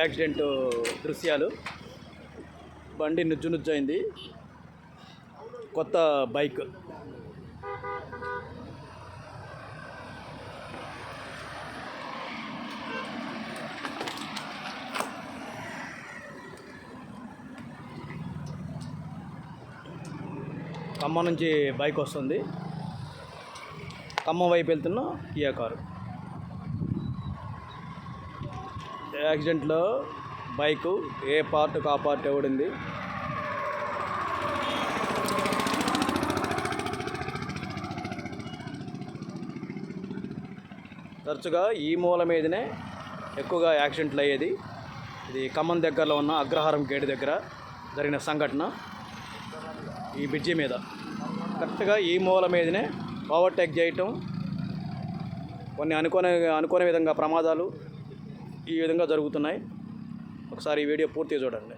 Accident దృశ్యాలు. బండి నుజ్జు నుజ్జు అయింది కొత్త బైక్. ఖమ్మం నుంచి బైక్ వస్తుంది. ఖమ్మం వైపు వెళ్తున్న కియా కారు. యాక్సిడెంట్లో బైకు ఏ పార్ట్ ఆ పార్ట్ ఎవడింది? తరచుగా ఈ మూల మీదనే ఎక్కువగా యాక్సిడెంట్లు అయ్యేది. ఇది ఖమ్మం దగ్గరలో ఉన్న అగ్రహారం గేటు దగ్గర జరిగిన సంఘటన ఈ బ్రిడ్జి మీద. కరెక్ట్గా ఈ మూల మీదనే ఓవర్టేక్ చేయటం కొన్ని అనుకోని అనుకోని విధంగా ప్రమాదాలు ఈ విధంగా జరుగుతున్నాయి. ఒకసారి ఈ వీడియో పూర్తిగా చూడండి.